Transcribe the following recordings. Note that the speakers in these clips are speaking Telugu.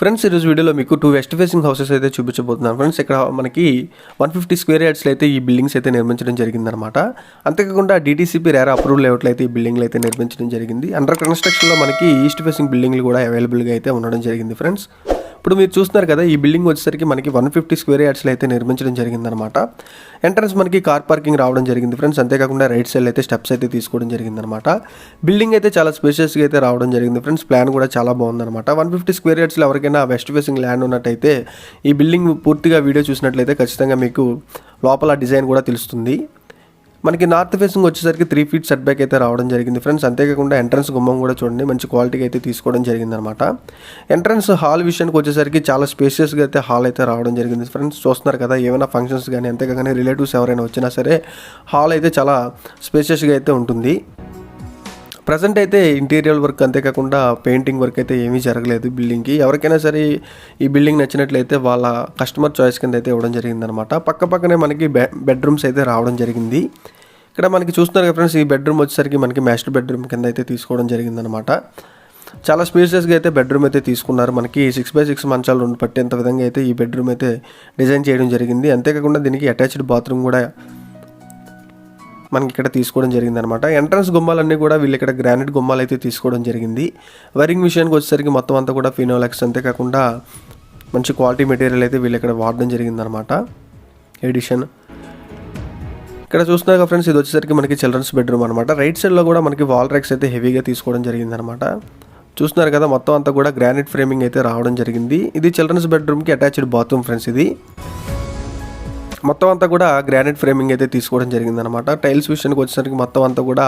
ఫ్రెండ్స్ ఈరోజు వీడియోలో మీకు టూ వెస్ట్ ఫేసింగ్ హౌసెస్ అయితే చూపించబోతున్నాను. ఫ్రెండ్స్ ఇక్కడ మనకి వన్ ఫిఫ్టీ స్క్వేర్ యార్డ్స్లో అయితే ఈ బిల్డింగ్స్ అయితే నిర్మించడం జరిగిందనమాట అంతేకాకుండా డీటీసీపీ రేరా అప్రూవల్ లేఅవుట్లో అయితే ఈ బిల్డింగ్లు అయితే నిర్మించడం జరిగింది. అండర్ కన్స్ట్రక్షన్లో మనకి ఈస్ట్ ఫేసింగ్ బిల్డింగ్లు కూడా అవైలబుల్గా అయితే ఉండడం జరిగింది ఫ్రెండ్స్. ఇప్పుడు మీరు చూస్తున్నారు కదా ఈ బిల్డింగ్ వచ్చేసరికి మనకి వన్ ఫిఫ్టీ స్క్వేర్ యార్డ్స్లో అయితే నిర్మించడం జరిగిందనమాట ఎంట్రన్స్ మనకి కార్ పార్కింగ్ రావడం జరిగింది ఫ్రెండ్స్ అంతేకాకుండా రైట్ సైడ్ అయితే స్టెప్స్ అయితే తీసుకోవడం జరిగిందనమాట బిల్డింగ్ అయితే చాలా స్పేషియస్గా అయితే రావడం జరిగింది ఫ్రెండ్స్ ప్లాన్ కూడా చాలా బాగుందన్నమాట. వన్ ఫిఫ్టీ స్క్వేర్ యార్డ్స్లో ఎవరికైనా వెస్ట్ ఫేసింగ్ ల్యాండ్ ఉన్నట్టయితే ఈ బిల్డింగ్ పూర్తిగా వీడియో చూసినట్లయితే ఖచ్చితంగా మీకు లోపల డిజైన్ కూడా తెలుస్తుంది. మనకి నార్త్ ఫేసింగ్ వచ్చేసరికి త్రీ ఫీట్ సెట్ బ్యాక్ అయితే రావడం జరిగింది. ఫ్రెండ్స్ అంతేకాకుండా ఎంట్రన్స్ గుమ్మం కూడా చూడండి. మంచి క్వాలిటీకి అయితే తీసుకోవడం జరిగింది అనమాట ఎంట్రన్స్ హాల్ విషయానికి వచ్చేసరికి చాలా స్పేషియస్గా అయితే హాల్ అయితే రావడం జరిగింది. ఫ్రెండ్స్ చూస్తున్నారు కదా ఏమైనా ఫంక్షన్స్ కానీ అంతేకాకుండా రిలేటివ్స్ ఎవరైనా వచ్చినా సరే హాల్ అయితే చాలా స్పేషియస్గా అయితే ఉంటుంది. ప్రజెంట్ అయితే ఇంటీరియర్ వర్క్ అంతేకాకుండా పెయింటింగ్ వర్క్ అయితే ఏమీ జరగలేదు బిల్డింగ్కి ఎవరికైనా సరే ఈ బిల్డింగ్ నచ్చినట్లయితే వాళ్ళ కస్టమర్ చాయిస్ కింద అయితే ఇవ్వడం జరిగిందనమాట పక్క పక్కనే మనకి బె బెడ్రూమ్స్ అయితే రావడం జరిగింది. ఇక్కడ మనకి చూస్తున్నారు కదా ఫ్రెండ్స్ ఈ బెడ్రూమ్ వచ్చేసరికి మనకి మాస్టర్ బెడ్రూమ్ కింద అయితే తీసుకోవడం జరిగిందనమాట చాలా స్పేషియస్గా అయితే బెడ్రూమ్ అయితే తీసుకున్నారు. మనకి సిక్స్ బై సిక్స్ మంచాలు రెండు పట్టేంత విధంగా అయితే ఈ బెడ్రూమ్ అయితే డిజైన్ చేయడం జరిగింది. అంతేకాకుండా దీనికి అటాచ్డ్ బాత్రూమ్ కూడా మనకి ఇక్కడ తీసుకోవడం జరిగింది అనమాట ఎంట్రన్స్ గుమ్మాలన్నీ కూడా వీళ్ళు ఇక్కడ గ్రానైట్ గుమ్మాలు అయితే తీసుకోవడం జరిగింది. వైరింగ్ విషయానికి వచ్చేసరికి మొత్తం అంతా కూడా ఫినోలెక్స్ అంతేకాకుండా మంచి క్వాలిటీ మెటీరియల్ అయితే వీళ్ళు ఇక్కడ వాడడం జరిగిందనమాట. ఎడిషన్ ఇక్కడ చూస్తున్నాక ఫ్రెండ్స్ ఇది వచ్చేసరికి మనకి చిల్డ్రన్స్ బెడ్రూమ్ అనమాట. రైట్ సైడ్లో కూడా మనకి వాల్ ర్యాక్స్ అయితే హెవీగా తీసుకోవడం జరిగిందనమాట. చూస్తున్నారు కదా మొత్తం అంతా కూడా గ్రానైట్ ఫ్రేమింగ్ అయితే రావడం జరిగింది. ఇది చిల్డ్రన్స్ బెడ్రూమ్కి అటాచ్డ్ బాత్రూమ్ ఫ్రెండ్స్ ఇది. మొత్తం అంతా కూడా గ్రానైట్ ఫ్రేమింగ్ అయితే తీసుకోవడం జరిగిందనమాట టైల్స్ విషయానికి వచ్చేసరికి మొత్తం అంతా కూడా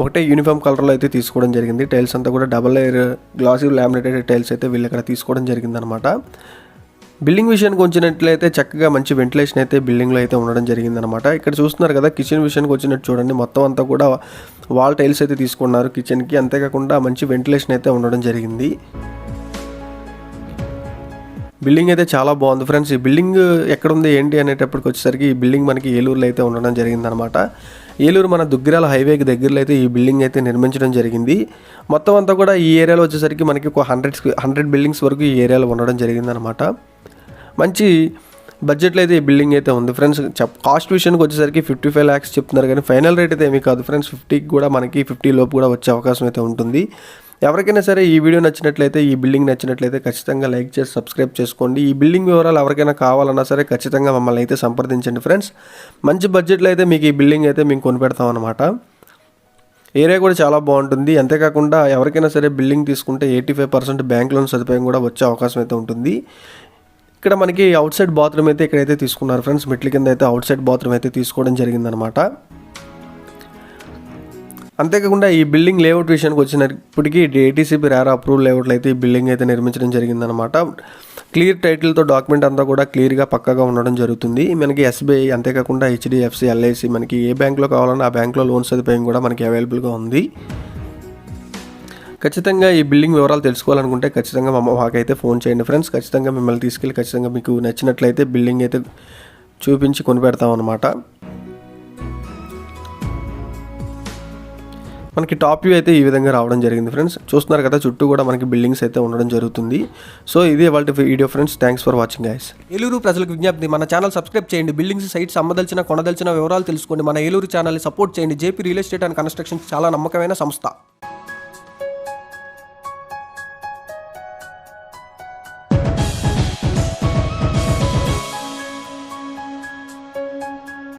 ఒకటే యూనిఫామ్ కలర్లో అయితే తీసుకోవడం జరిగింది. టైల్స్ అంతా కూడా double layer glassy laminated tiles అయితే వీళ్ళు ఇక్కడ తీసుకోవడం జరిగిందనమాట బిల్డింగ్ విషయానికి వచ్చినట్లయితే చక్కగా మంచి వెంటిలేషన్ అయితే బిల్డింగ్లో అయితే ఉండడం జరిగిందనమాట ఇక్కడ చూస్తున్నారు కదా కిచెన్ విషయానికి వచ్చినట్టు చూడండి. మొత్తం అంతా కూడా వాల్ టైల్స్ అయితే తీసుకున్నారు కిచెన్కి అంతేకాకుండా మంచి వెంటిలేషన్ అయితే ఉండడం జరిగింది. బిల్డింగ్ అయితే చాలా బాగుంది ఫ్రెండ్స్. ఈ బిల్డింగ్ ఎక్కడ ఉంది ఏంటి అనేటప్పటికి వచ్చేసరికి ఈ బిల్డింగ్ మనకి ఏలూరులో అయితే ఉండడం జరిగిందనమాట ఏలూరు మన దుగ్గిరాల హైవేకి దగ్గరలో అయితే ఈ బిల్డింగ్ అయితే నిర్మించడం జరిగింది. మొత్తం అంతా కూడా ఈ ఏరియాలో వచ్చేసరికి మనకి ఒక హండ్రెడ్ హండ్రెడ్ బిల్డింగ్స్ వరకు ఈ ఏరియాలో ఉండడం జరిగిందనమాట మంచి బడ్జెట్లో అయితే ఈ బిల్డింగ్ అయితే ఉంది ఫ్రెండ్స్. చెప్ కాస్ట్ విషయానికి వచ్చేసరికి ఫిఫ్టీ ఫైవ్ ల్యాక్స్ చెప్తున్నారు కానీ ఫైనల్ రేట్ అయితే ఏమీ కాదు ఫ్రెండ్స్. ఫిఫ్టీకి కూడా మనకి ఫిఫ్టీ లోపు కూడా వచ్చే అవకాశం అయితే ఉంటుంది. ఎవరికైనా సరే ఈ వీడియో నచ్చినట్లయితే ఈ బిల్డింగ్ నచ్చినట్లయితే ఖచ్చితంగా లైక్ చేసి సబ్స్క్రైబ్ చేసుకోండి. ఈ బిల్డింగ్ వివరాలు ఎవరికైనా కావాలన్నా సరే ఖచ్చితంగా మమ్మల్ని అయితే సంప్రదించండి ఫ్రెండ్స్. మంచి బడ్జెట్లో అయితే మీకు ఈ బిల్డింగ్ అయితే మేము కొనిపెడతాం అనమాట ఏరియా కూడా చాలా బాగుంటుంది. అంతేకాకుండా ఎవరికైనా సరే బిల్డింగ్ తీసుకుంటే eighty five percent bank loan సదుపాయం కూడా వచ్చే అవకాశం అయితే ఉంటుంది. ఇక్కడ మనకి అవుట్ సైడ్ బాత్రూమ్ అయితే ఇక్కడైతే తీసుకున్నారు ఫ్రెండ్స్. మెట్ల కింద అయితే అవుట్ సైడ్ బాత్రూమ్ అయితే తీసుకోవడం జరిగిందనమాట అంతేకాకుండా ఈ బిల్డింగ్ లేఅవుట్ విషయానికి వచ్చినప్పటికీ ఏటీసీపీ రేరా అప్రూవల్ లేఅవుట్లు అయితే ఈ బిల్డింగ్ అయితే నిర్మించడం జరిగిందనమాట క్లియర్ టైటిల్తో డాక్యుమెంట్ అంతా కూడా క్లియర్గా పక్కగా ఉండడం జరుగుతుంది. మనకి ఎస్బీఐ అంతేకాకుండా హెచ్డిఎఫ్సి ఎల్ఐసి మనకి ఏ బ్యాంక్లో కావాలన్నా ఆ బ్యాంక్లో లోన్ సదుపాయం కూడా మనకి అవైలబుల్గా ఉంది. ఖచ్చితంగా ఈ బిల్డింగ్ వివరాలు తెలుసుకోవాలనుకుంటే ఖచ్చితంగా మా మాకైతే ఫోన్ చేయండి ఫ్రెండ్స్. ఖచ్చితంగా మిమ్మల్ని తీసుకెళ్ళి ఖచ్చితంగా మీకు నచ్చినట్లయితే బిల్డింగ్ అయితే చూపించి కొనిపెడతాం అనమాట మనకి టాప్ వ్యూ అయితే ఈ విధంగా రావడం జరిగింది ఫ్రెండ్స్. చూస్తున్నారు కదా చుట్టూ కూడా మనకి బిల్డింగ్స్ అయితే ఉండడం జరుగుతుంది. సో ఇది వాళ్ళ video friends. Thanks for watching guys Eluru ప్రజలకు విజ్ఞప్తి మన ఛానల్ సబ్స్క్రైబ్ చేయండి. బిల్డింగ్స్ సైట్స్ అమ్మదలిచిన కొనదలిచిన వివరాలు తెలుసుకోండి. మన ఏలూరు ఛానల్ని సపోర్ట్ చేయండి. JP real estate and construction చాలా నమ్మకమైన సంస్థ.